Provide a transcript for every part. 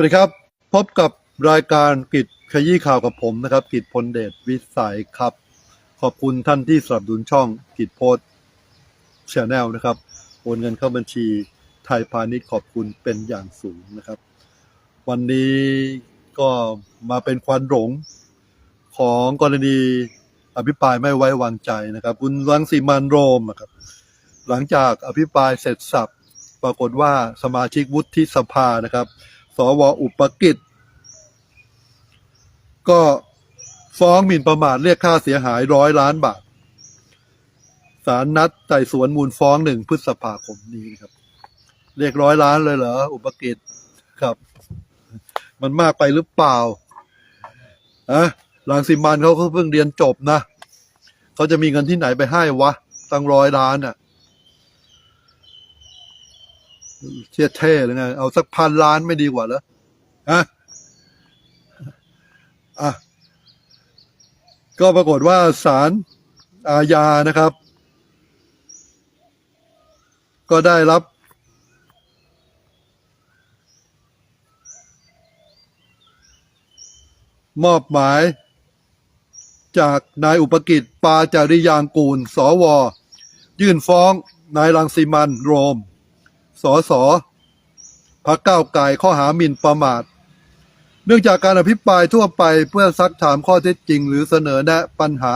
สวัสดีครับ พบกับรายการกิจขยี้ข่าวกับผมนะครับ กิจพลเดชวิสัยครับ ขอบคุณท่านที่สนับสนุนช่องกิจโพสชาแนลนะครับโอนเงินเข้าบัญชีไทยพาณิชย์ขอบคุณเป็นอย่างสูงนะครับ วันนี้ก็มาเป็นควันหลงของกรณีอภิปรายไม่ไว้วางใจนะครับ คุณรังสีมันโรมอะครับหลังจากอภิปรายเสร็จสับปรากฏว่าสมาชิกวุฒิสภานะครับ สวอุปกิจ ก็ฟ้องหมิ่นประมาทเรียกค่าเสียหายร้อยล้านบาทศาลนัดไต่สวนมูลฟ้องหนึ่งพฤษภาคมนี้ครับ เรียกร้อยล้านเลยเหรอ อุปกิจครับ มันมากไปหรือเปล่าอะหลังสิมันเขาเพิ่งเรียนจบนะ เขาจะมีเงินที่ไหนไปให้วะ ตั้งร้อยล้านอะ เชี่ยเท่เลยไงเอาสักพันล้านไม่ดีกว่าเหรอฮะอะก็ปรากฏว่าศาลอาญานะครับ ก็ได้รับมอบหมาย จากนายอุปกิจปาจาริยางกูล สว ยื่นฟ้องนายรังสิมันโรม สสพักเก้าวไก่ข้อหาหมิ่นประมาท เนื่องจากการอภิปรายทั่วไปเพื่อซักถามข้อเท็จจริง หรือเสนอแนะปัญหา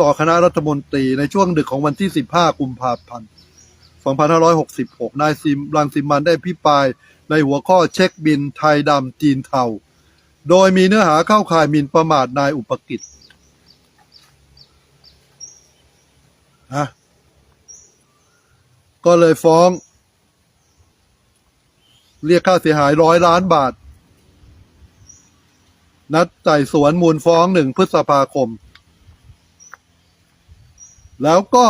ต่อคณะรัฐมนตรีในช่วงดึกของวันที่ 15 กุมภาพันธ์ 2566 นายซิมรังสิมันได้อภิปรายในหัวข้อเช็คบินไทยดำจีนเทา โดยมีเนื้อหาเข้าข่ายหมิ่นประมาทนายอุปกิจนะก็เลยฟ้อง เรียกค่าเสียหายร้อยล้านบาท นัดไต่สวนมูลฟ้องหนึ่งพฤษภาคม แล้วก็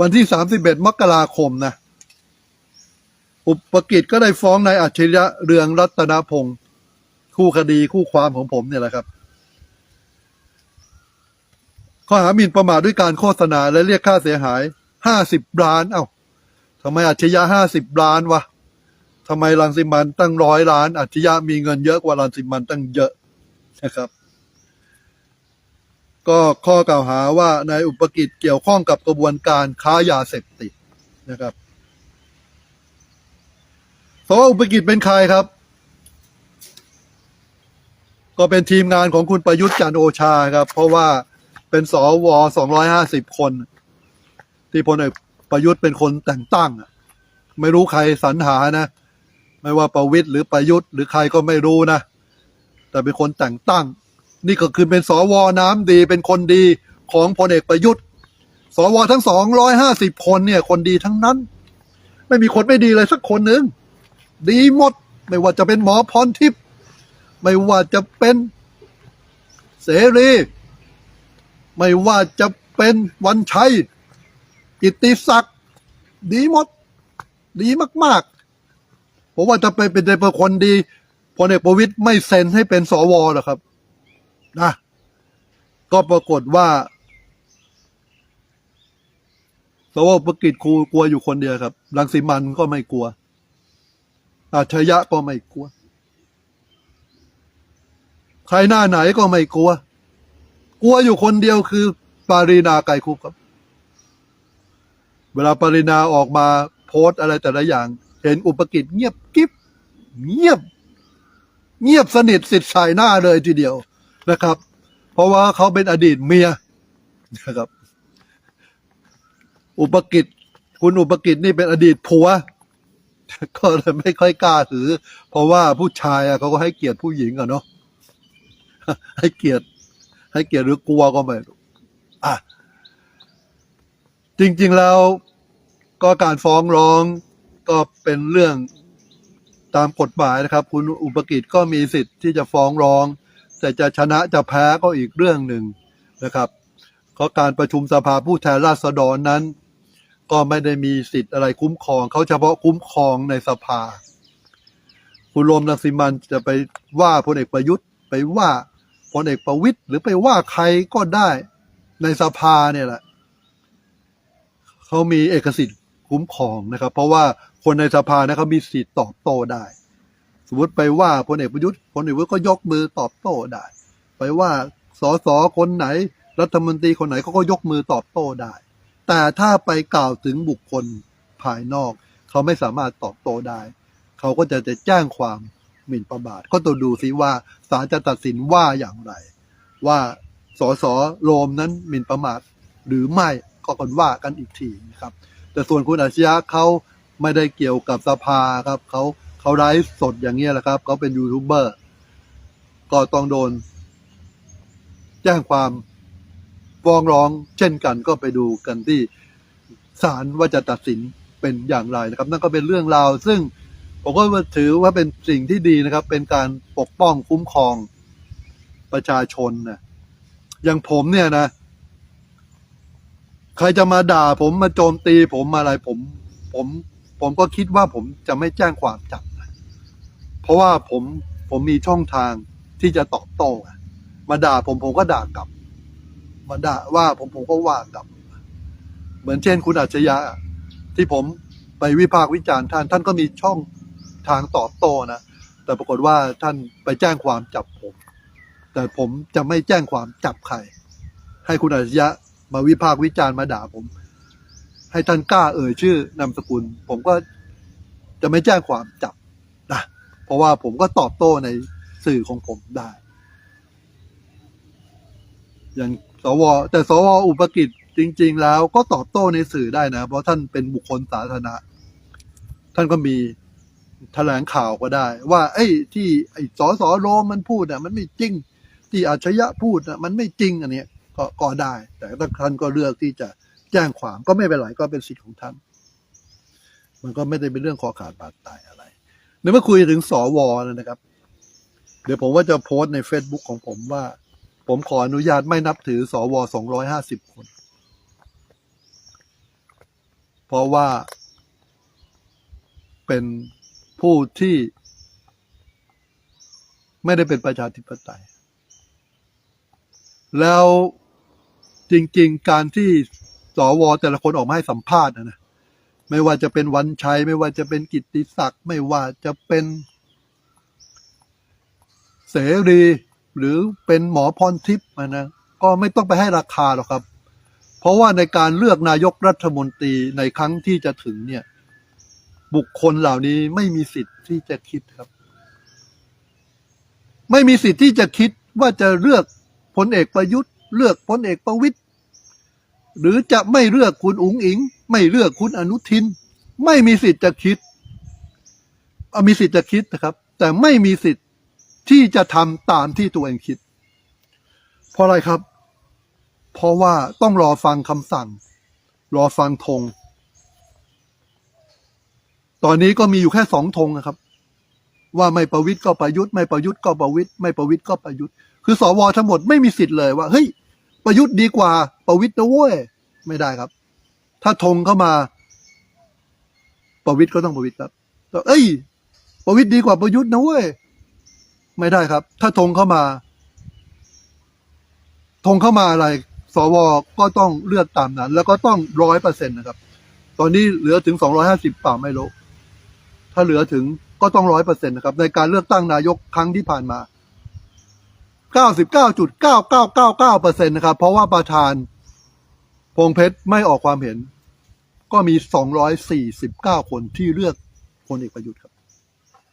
วันที่ 31 มกราคมนะ อุปกิจก็ได้ฟ้องนายอัจฉริยะเรืองรัตนพงศ์คู่คดีคู่ความของผมเนี่ยแหละครับ ข้อหาหมิ่นประมาทด้วยการโฆษณาและเรียกค่าเสียหาย 50ล้าน เอ้าทำไมอัจฉริยะ50ล้านวะ ทำไมรังสิมันตั้งร้อยล้าน อัจฉริยะมีเงินเยอะกว่ารังสิมันตั้งเยอะนะครับ ก็ข้อกล่าวหาว่านายอุปกิจเกี่ยวข้องกับกระบวนการค้ายาเสพติดนะครับเพราะว่าอุปกิจเป็นใครครับ ก็เป็นทีมงานของคุณประยุทธ์จันโอชาครับ เพราะว่าเป็นสวสองร้อยห้าสิบคน ที่พลเอกประยุทธ์เป็นคนแต่งตั้ง ไม่รู้ใครสรรหานะ ไม่ว่าประวิทย์หรือประยุทธ์หรือใครก็ไม่รู้นะ แต่เป็นคนแต่งตั้ง นี่ก็คือเป็นสวน้ำดีเป็นคนดีของพลเอกประยุทธ์ สวทั้งสองร้อยห้าสิบคนเนี่ย คนดีทั้งนั้น ไม่มีคนไม่ดีเลยสักคนหนึ่งดีหมด ไม่ว่าจะเป็นหมอพรทิพย์ไม่ว่าจะเป็นเสรี ไม่ว่าจะเป็นวันชัยกิตติศักดิ์ดีหมด ดีมาก ๆ เพราะว่าจะไปเป็นเป็นคนดีพลเอกประวิตยไม่เซ็นให้เป็นสวหรอกครับนะก็ปรากฏว่าสวประกิจครูกลัวอยู่คนเดียวครับรังสีมันก็ไม่กลัว อาชยะก็ไม่กลัว ใครหน้าไหนก็ไม่กลัว กลัวอยู่คนเดียวคือ ปารีนาไกรคุปครับ เวลาปารีนาออกมาโพสอะไรแต่ละอย่าง เห็นอุปกิจเงียบกิ๊บเงียบ เงียบสนิทสิทธิ์ใส่หน้าเลยทีเดียวนะครับ เพราะว่าเขาเป็นอดีตเมียนะครับ อุปกิจคุณอุปกิจนี่เป็นอดีตผัวก็เลยไม่ค่อยกล้าถือ เพราะว่าผู้ชายอะเขาก็ให้เกียรติผู้หญิงอะเนาะให้เกียรติ ให้เกียรติหรือกลัวก็ไม่รู้อะจริง ๆ แล้วก็การฟ้องร้อง ก็เป็นเรื่องตามกฎหมายนะครับ คุณอุปกิจก็มีสิทธิ์ที่จะฟ้องร้อง แต่จะชนะจะแพ้ก็อีกเรื่องหนึ่งนะครับเพราะการประชุมสภาผู้แทนราษฎรนั้น ก็ไม่ได้มีสิทธิ์อะไรคุ้มครองเขาเฉพาะคุ้มครองในสภา คุณรมรังสิมันจะไปว่าพลเอกประยุทธ์ ไปว่าพลเอกประวิตยหรือไปว่าใครก็ได้ในสภาเนี่ยแหละเขามีเอกสิทธิ์ คุ้มครองนะครับ เพราะว่าคนในสภานะเขามีสิทธิ์ตอบโต้ได้ สมมติไปว่าพลเอกประยุทธ์พลเอกประยุทธ์ก็ยกมือตอบโต้ได้ ไปว่าสสคนไหน รัฐมนตรีคนไหนเขาก็ยกมือตอบโต้ได้ แต่ถ้าไปกล่าวถึงบุคคลภายนอก เขาไม่สามารถตอบโต้ได้ เขาก็จะจะแจ้งความหมิ่นประมาทก็ต้องดูซิว่าศาลจะตัดสินว่าอย่างไร ว่าสสโรมนั้นหมิ่นประมาทหรือไม่ก็คนว่ากันอีกทีนะครับ แต่ส่วนคุณอาชญะเขาไม่ได้เกี่ยวกับสภาครับเขาเขาไลฟ์สดอย่างเงี้ยแหละครับเขาเป็นยูทูบเบอร์ก็ต้องโดน แจ้งความฟ้องร้อง เช่นกันก็ไปดูกันที่ศาลว่าจะตัดสินเป็นอย่างไรนะครับ นั่นก็เป็นเรื่องราว ซึ่งผมก็ถือว่าเป็นสิ่งที่ดีนะครับ เป็นการปกป้องคุ้มครองประชาชนนะอย่างผมเนี่ยนะ ใครจะมาด่าผมมาโจมตีผมมาอะไรผม ผม ผมก็คิดว่าผมจะไม่แจ้งความจับนะเพราะว่าผมผมมีช่องทางที่จะตอบโต้มาด่าผมผมก็ด่ากลับ มาด่าว่าผมผมก็ว่ากลับ เหมือนเช่นคุณอัจฉริยะที่ผมไปวิพากษ์วิจารณ์ท่าน ท่านก็มีช่องทางตอบโต้นะแต่ปรากฏว่าท่านไปแจ้งความจับผม แต่ผมจะไม่แจ้งความจับใคร ให้คุณอัจฉริยะ มาวิพากษ์วิจารณ์มาด่าผม ให้ท่านกล้าเอ่ยชื่อนามสกุล ผมก็จะไม่แจ้งความจับนะเพราะว่าผมก็ตอบโต้ในสื่อของผมได้อย่างสวแต่สวอุปกิจจริง ๆ แล้วก็ตอบโต้ในสื่อได้นะ เพราะท่านเป็นบุคคลสาธารณะ ท่านก็มีแถลงข่าวก็ได้ ว่า ไอ้ที่ไอ้สสโรมมันพูดอะ มันไม่จริง ที่อัจฉริยะพูดอะ มันไม่จริงอันเนี้ย ก็ก็ได้ แต่ท่านก็เลือกที่จะแจ้งความก็ไม่เป็นไรก็เป็นสิทธิ์ของท่าน มันก็ไม่ได้เป็นเรื่องคอขาดบาดตายอะไรเดี๋ยวมาคุยถึงสวนะครับ เดี๋ยวผมว่าจะโพสต์ใน Facebook ของผมว่า ผมขออนุญาตไม่นับถือสวสองร้อยห้าสิบคน เพราะว่าเป็นผู้ที่ไม่ได้เป็นประชาธิปไตย แล้ว จริง ๆ การที่สวแต่ละคนออกมาให้สัมภาษณ์นะนะไม่ว่าจะเป็นวันชัย ไม่ว่าจะเป็นกิตติศักดิ์ไม่ว่าจะเป็นเสรีหรือเป็นหมอพรทิพย์นะก็ไม่ต้องไปให้ราคาหรอกครับ เพราะว่าในการเลือกนายกรัฐมนตรีในครั้งที่จะถึงเนี่ย บุคคลเหล่านี้ไม่มีสิทธิ์ที่จะคิดครับ ไม่มีสิทธิ์ที่จะคิดว่าจะเลือกพลเอกประยุทธ์ เลือกพลเอกประวิตย หรือจะไม่เลือกคุณอุ๋งอิง ไม่เลือกคุณอนุทิน ไม่มีสิทธิ์จะคิดมีสิทธิ์จะคิดนะครับ แต่ไม่มีสิทธิ์ที่จะทำตามที่ตัวเองคิด เพราะอะไรครับ เพราะว่าต้องรอฟังคำสั่ง รอฟังธงตอนนี้ก็มีอยู่แค่สองธงนะครับ ว่าไม่ประวิตย์ก็ประยุทธ์ไม่ประยุทธ์ก็ประวิตย์ไม่ประวิตย์ก็ประยุทธ์คือสวทั้งหมดไม่มีสิทธิ์เลยว่าเฮ้ย ประยุทธ์ดีกว่า ประวิตยนะเว้ยไม่ได้ครับ ถ้าธงเข้ามา ประวิตยก็ต้องประวิตยครับเอ้ย ประวิตยดีกว่าประยุทธ์นะเว้ยไม่ได้ครับ ถ้าธงเข้ามาธงเข้ามาอะไรสวก็ต้องเลือกตามนั้น แล้วก็ต้องร้อยเปอร์เซ็นต์นะครับ ตอนนี้เหลือถึงสองร้อยห้าสิบป่าไม่รู้ถ้าเหลือถึงก็ต้องร้อยเปอร์เซ็นต์นะครับ ในการเลือกตั้งนายกครั้งที่ผ่านมา เก้าสิบเก้าจุดเก้าเก้าเก้าเก้าเปอร์เซ็นต์นะครับเพราะว่าประธาน พงเพชรไม่ออกความเห็น ก็มีสองร้อยสี่สิบเก้าคนที่เลือกพลเอกประยุทธ์ครับ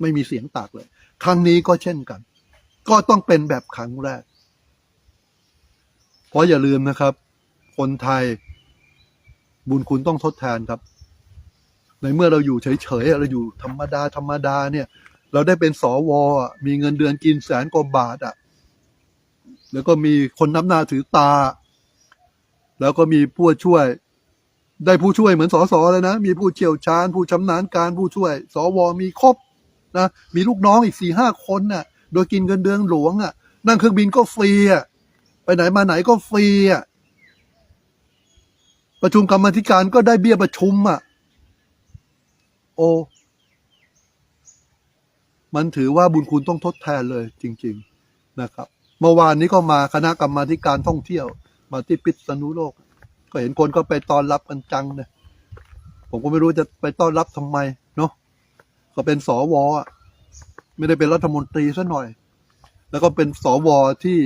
ไม่มีเสียงตากเลย ครั้งนี้ก็เช่นกัน ก็ต้องเป็นแบบครั้งแรก เพราะอย่าลืมนะครับ คนไทยบุญคุณต้องทดแทนครับ ในเมื่อเราอยู่เฉยๆเราอยู่ธรรมดาธรรมดาเนี่ย เราได้เป็นสวอมีเงินเดือนกินแสนกว่าบาทอะ แล้วก็มีคนนับหน้าถือตา แล้วก็มีผู้ช่วย ได้ผู้ช่วยเหมือนสสเลยนะ มีผู้เชี่ยวชาญ ผู้ชำนาญการผู้ช่วย สวมีครบนะมีลูกน้องอีกสี่ห้าคนน่ะ โดยกินเงินเดือนหลวงอะ นั่งเครื่องบินก็ฟรีอะไปไหนมาไหนก็ฟรีอะประชุมกรรมธิการก็ได้เบี้ยประชุมอะ โอ้มันถือว่าบุญคุณต้องทดแทนเลยจริง ๆ นะครับ เมื่อวานนี้ก็มาคณะกรรมาการท่องเที่ยว มาที่พิษณุโลก ก็เห็นคนก็ไปต้อนรับกันจังเนี่ยผมก็ไม่รู้จะไปต้อนรับทำไมเนาะก็เป็นสวอะไม่ได้เป็นรัฐมนตรีซะหน่อย แล้วก็เป็นสวที่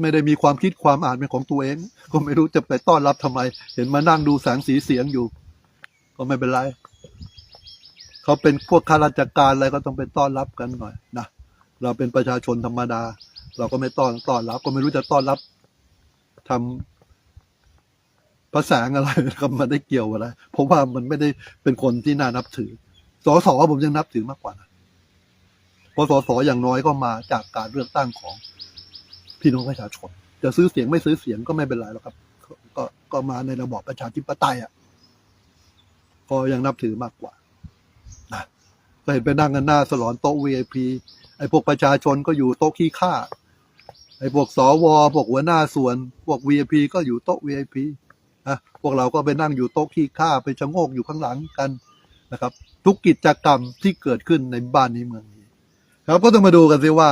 ไม่ได้มีความคิดความอ่านเป็นของตัวเอง ก็ไม่รู้จะไปต้อนรับทำไม เห็นมานั่งดูแสงสีเสียงอยู่ ก็ไม่เป็นไร เขาเป็นพวกข้าราชการอะไรก็ต้องไปต้อนรับกันหน่อยนะเราเป็นประชาชนธรรมดา เราก็ไม่ต้อนต้อนรับ ก็ไม่รู้จะต้อนรับทำภาษาอะไรครับมันได้เกี่ยวอะไรเพราะว่ามันไม่ได้เป็นคนที่น่านับถือสสผมยังนับถือมากกว่านะเพราะสสอย่างน้อยก็มาจากการเลือกตั้งของพี่น้องประชาชน จะซื้อเสียงไม่ซื้อเสียงก็ไม่เป็นไรหรอกครับ ก็ก็ก็มาในระบอบประชาธิปไตยอะก็ยังนับถือมากกว่า เห็นไปนั่งกันหน้าสลอนโต๊ะ VIP ไอ้พวกประชาชนก็อยู่โต๊ะขี้ข้าไอ้พวกสวพวกหัวหน้าส่วน พวก VIP ก็อยู่โต๊ะ VIP นะพวกเราก็ไปนั่งอยู่โต๊ะขี้ข้าไปชะโงกอยู่ข้างหลังกันนะครับ ทุกกิจกรรมที่เกิดขึ้นในบ้านนี้เมืองนี้ ครับก็ต้องมาดูกันสิว่า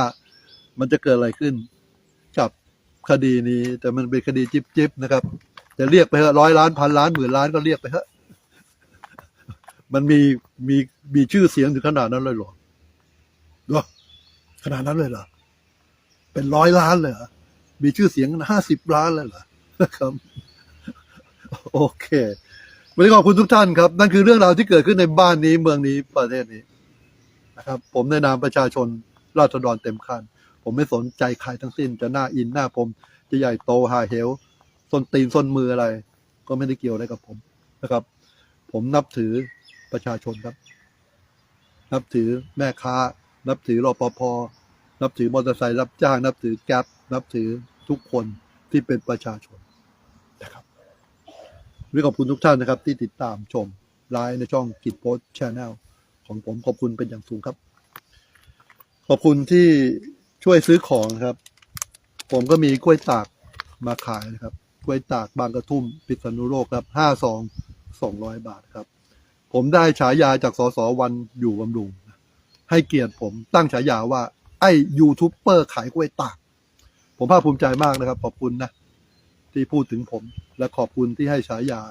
มันจะเกิดอะไรขึ้น กับคดีนี้แต่มันเป็นคดีจิบจิบๆนะครับจะเรียกไปเถอะร้อยล้านพันล้านหมื่นล้านก็เรียกไปเถอะ มันมีมีมีชื่อเสียงถึงขนาดนั้นเลยเหรอเหรอขนาดนั้นเลยเหรอ เป็นร้อยล้านเลยเหรอ มีชื่อเสียงห้าสิบล้านเลยเหรอครับ โอเค วันนี้ขอบคุณทุกท่านครับ นั่นคือเรื่องราวที่เกิดขึ้นในบ้านนี้เมืองนี้ประเทศนี้นะครับ ผมในนามประชาชนราษฎรเต็มคันผมไม่สนใจใครทั้งสิ้น จะหน้าอินหน้าผมจะใหญ่โตหาเหวส้นตีนส้นมืออะไร ก็ไม่ได้เกี่ยวอะไรกับผมนะครับ ผมนับถือ ประชาชนครับ นับถือแม่ค้า นับถือรอปภนับถือมอเตอร์ไซค์รับจ้าง นับถือแก๊ปนับถือทุกคนที่เป็นประชาชนนะครับวันนี้ขอบคุณทุกท่านนะครับ ที่ติดตามชมไลฟ์ในช่องกิจโพสชแนลของผมขอบคุณเป็นอย่างสูงครับ ขอบคุณที่ช่วยซื้อของครับ ผมก็มีกล้วยตากมาขายนะครับกล้วยตากบางกระทุ่มพิษณุโลกครับห้าซองสองร้อยบาทครับ ผมได้ฉายาจากสสวันอยู่บำรุง ให้เกียรติผมตั้งฉายาว่า ไอ้ยูทูบเบอร์ขายกล้วยตาก ผมภาคภูมิใจมากนะครับ ขอบคุณนะ ที่พูดถึงผม และขอบคุณที่ให้ฉายา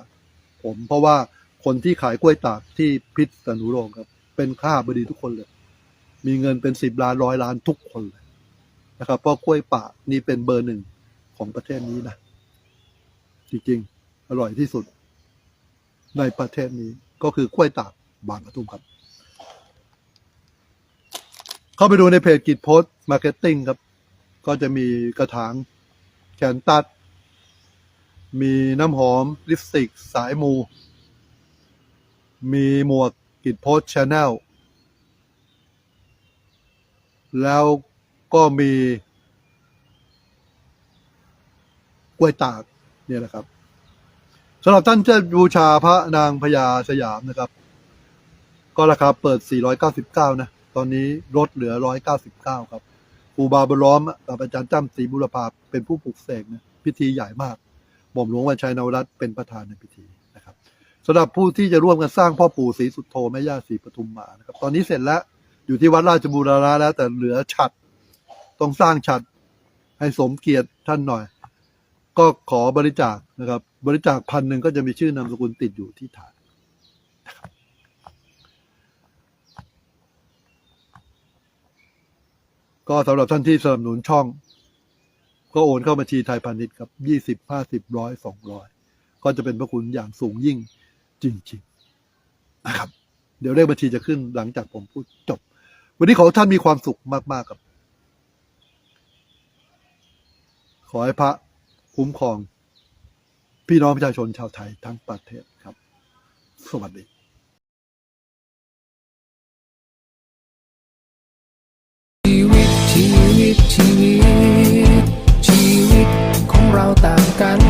ผม เพราะว่าคนที่ขายกล้วยตากที่พิษณุโลกครับ เป็นข้าบดีทุกคนเลย มีเงินเป็นสิบล้านร้อยล้านทุกคนเลยนะครับเพราะกล้วยป่านี่เป็นเบอร์หนึ่งของประเทศนี้นะจริงๆ อร่อยที่สุดในประเทศนี้ ก็คือกล้วยตากบางกระทุ่มครับ เข้าไปดูในเพจกิจโพสต์มาร์เก็ตติ้งครับ ก็จะมีกระถางแขนตัด มีน้ำหอม ลิปสติก สายมู มีหมวกกิจโพสต์ชาแนลแล้วก็มีกล้วยตากเนี่ยนะครับ สำหรับท่านที่บูชาพระนางพญาสยามนะครับ ก็ราคาเปิด 499 นะ ตอนนี้ลดเหลือ 199 ครับครูบาบล้อมกับอาจารย์จ้ำศรีบุรพาเป็นผู้ปลุกเสกนะพิธีใหญ่มากหม่อมหลวงวันชัยนวรัตน์เป็นประธานในพิธีนะครับสำหรับผู้ที่จะร่วมกันสร้างพ่อปู่ศรีสุดโธแม่ย่าศรีปทุมมานะครับ ตอนนี้เสร็จแล้วอยู่ที่วัดราชบูรณะแล้วแต่เหลือฉัดต้องสร้างฉัดให้สมเกียรติท่านหน่อย ก็ขอบริจาคนะครับ บริจาคพันหนึ่งก็จะมีชื่อนามสกุลติดอยู่ที่ฐานก็สำหรับท่านที่สนับสนุนช่อง ก็โอนเข้าบัญชีไทยพาณิชย์ครับยี่สิบห้าสิบร้อยสองร้อยก็จะเป็นพระคุณอย่างสูงยิ่งจริงๆนะครับ เดี๋ยวเลขบัญชีจะขึ้นหลังจากผมพูดจบ วันนี้ขอท่านมีความสุขมากๆครับ ขอให้พระ คุ้มครอง พี่น้องประชาชนชาวไทยทั้งประเทศครับ สวัสดีชีวิตชีวิตชีวิต ชีวิตของเราต่างกัน